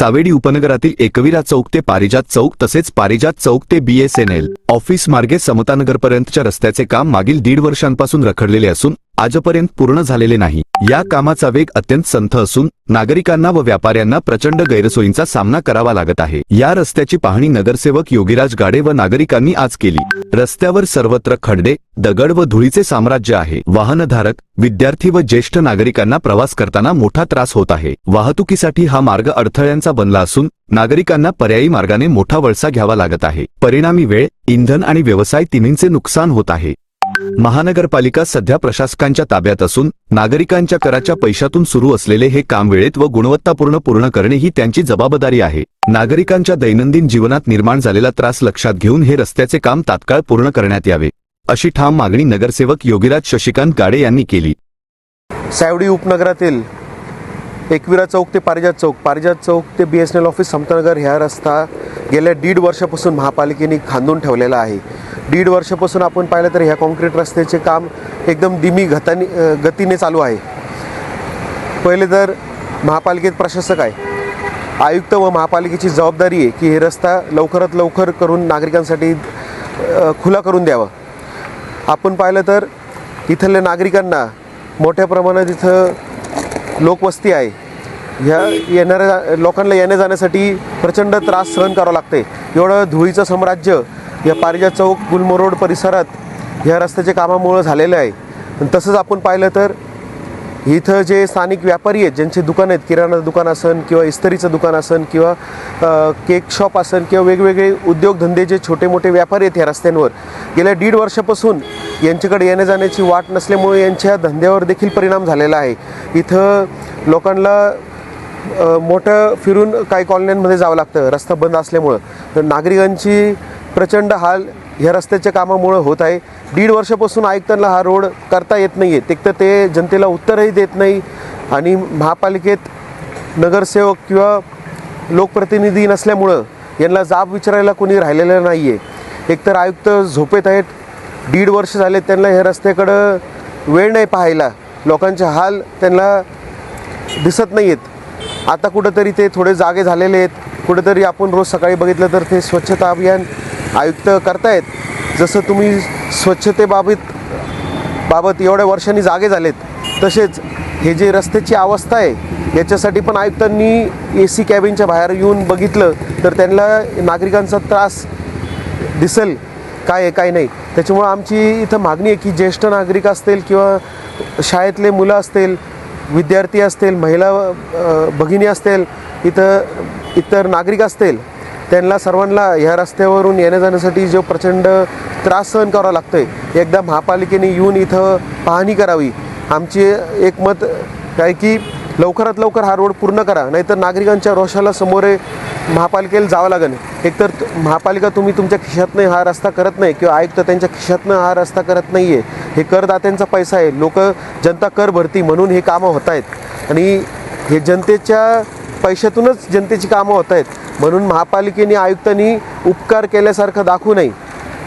सावेडी उपनगरातील एकविरा चौक ते पारिजात चौक तसेच पारिजात चौक ते बीएसएनएल ऑफिस मार्गे समतानगरपर्यंतच्या रस्त्याचे काम मागील दीड वर्षांपासून रखडलेले असून आजपर्यंत पूर्ण झालेले नाही. या कामाचा वेग अत्यंत संथ असून नागरिकांना व व्यापाऱ्यांना प्रचंड गैरसोयींचा सामना करावा लागत आहे. या रस्त्याची पाहणी नगरसेवक योगीराज गाडे व नागरिकांनी आज केली. रस्त्यावर सर्वत्र खड्डे दगड व धुळीचे साम्राज्य आहे. वाहनधारक विद्यार्थी व ज्येष्ठ नागरिकांना प्रवास करताना मोठा त्रास होत आहे. वाहतुकीसाठी हा मार्ग अडथळ्यांचा बनला असून नागरिकांना पर्यायी मार्गाने मोठा वळसा घ्यावा लागत आहे. परिणामी वेळ इंधन आणि व्यवसाय तिन्हींचे नुकसान होत आहे. महानगरपालिका सध्या प्रशासकांच्या ताब्यात असून नागरिकांच्या कराच्या पैशातून सुरू असलेले हे काम वेळेत व गुणवत्तापूर्ण पूर्ण करणे ही त्यांची जबाबदारी आहे. नागरिकांच्या दैनंदिन जीवनात निर्माण झालेला त्रास लक्षात घेऊन हे रस्त्याचे काम तात्काळ पूर्ण करण्यात यावे अशी ठाम मागणी नगरसेवक योगीराज शशिकांत गाडे यांनी केली. सावडी उपनगरातील एकविरा चौक ते पारिजात चौक पारिजात चौक ते B S N L office Samatanagar ह्या रस्ता गेल्या दीड वर्षापासून महापालिकेने खांदून ठेवलेला आहे. दीड वर्षापासून आपण पाहिलं तर ह्या कॉन्क्रीट रस्त्याचे काम एकदम दिमी गतानी गतीने चालू आहे. पहिले तर महापालिकेत प्रशासक आहे. आयुक्त व महापालिकेची जबाबदारी आहे की हे रस्ता लवकरात लवकर करून नागरिकांसाठी खुला करून द्यावा. आपण पाहिलं तर इथल्या नागरिकांना मोठ्या प्रमाणात इथं लोकवस्ती आहे. ह्या येणाऱ्या लोकांना येण्या जाण्यासाठी प्रचंड त्रास सहन करावा लागते. एवढं धुळीचं साम्राज्य या पारिजात चौक गुलमो रोड परिसरात ह्या रस्त्याच्या कामामुळं झालेलं आहे. तसंच आपण पाहिलं तर इथं जे स्थानिक व्यापारी आहेत ज्यांचे दुकान आहेत किराणा दुकान असन किंवा इस्तरीचं दुकान असन किंवा केक शॉप असन किंवा वेगवेगळे उद्योगधंदे जे छोटे मोठे व्यापारी आहेत ह्या रस्त्यांवर गेल्या दीड वर्षापासून यांच्याकडे येण्या जाण्याची वाट नसल्यामुळे यांच्या धंद्यावर देखील परिणाम झालेला आहे. इथं लोकांना मोठं फिरून काही कॉलन्यांमध्ये जावं लागतं. रस्ता बंद असल्यामुळं. तर नागरिकांची प्रचंड हाल ह्या रस्त्याच्या कामामुळं होत आहे. दीड वर्षापासून आयुक्तांना हा रोड करता येत नाही आहे एक तर ते जनतेला उत्तरही देत नाही आणि महापालिकेत नगरसेवक किंवा लोकप्रतिनिधी नसल्यामुळं यांना जाब विचारायला कोणी राहिलेलं नाही आहे एकतर आयुक्त झोपेत आहेत. दीड वर्ष झाले त्यांना ह्या रस्त्याकडं वेळ नाही पाहायला. लोकांचे हाल त्यांना दिसत नाही आहेत आता कुठंतरी ते थोडे जागे झालेले आहेत. कुठंतरी आपण रोज सकाळी बघितलं तर ते स्वच्छता अभियान आयुक्त करतायत. जसं तुम्ही स्वच्छतेबाबत बाबत एवढ्या वर्षांनी जागे झालेत तसेच हे जे रस्त्याची अवस्था आहे याच्यासाठी पण आयुक्तांनी ए सी कॅबिनच्या बाहेर येऊन बघितलं तर त्यांना नागरिकांचा त्रास दिसेल काय आहे काय नाही. त्याच्यामुळं आमची इथं मागणी आहे की ज्येष्ठ नागरिक असतील किंवा शाळेतले मुलं असतील विद्यार्थी असतील महिला भगिनी असतील इथं इतर नागरिक असतील त्यांना सर्वांना ह्या रस्त्यावरून येण्या जाण्यासाठी जो प्रचंड त्रास सहन करावा लागतो आहे एकदा महापालिकेने येऊन इथं पाहणी करावी. आमची एक मत काय की लवकरात लवकर हा रोड पूर्ण करा नाहीतर नागरिकांच्या रोषाला समोरे महापालिकेला जावं लागेल. एकतर महापालिका तुम्ही तुमच्या खिशातनं हा रस्ता करत नाही किंवा आयुक्त त्यांच्या खिशातनं हा रस्ता करत नाही आहे हे करदात्यांचा पैसा आहे. लोक जनता कर भरती म्हणून हे कामं होत आहेत. आणि हे जनतेच्या पैशातूनच जनतेची कामं होत आहेत. म्हणून महापालिकेने आयुक्तांनी उपकार केल्यासारखं दाखवू नये.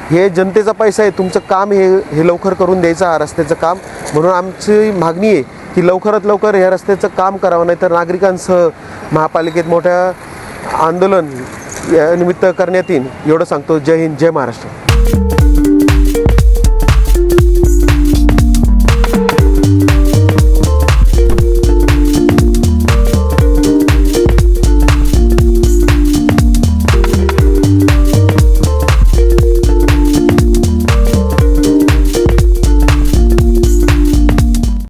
हे जनतेचा पैसा आहे. तुमचं काम हे हे लवकर करून द्यायचं हा रस्त्याचं काम. म्हणून आमची मागणी आहे की लवकरात लवकर ह्या रस्त्याचं काम करावं. नाही तर नागरिकांसह महापालिकेत मोठ्या आंदोलन या निमित्त करण्यात येईल एवढं सांगतो. जय हिंद जय महाराष्ट्र.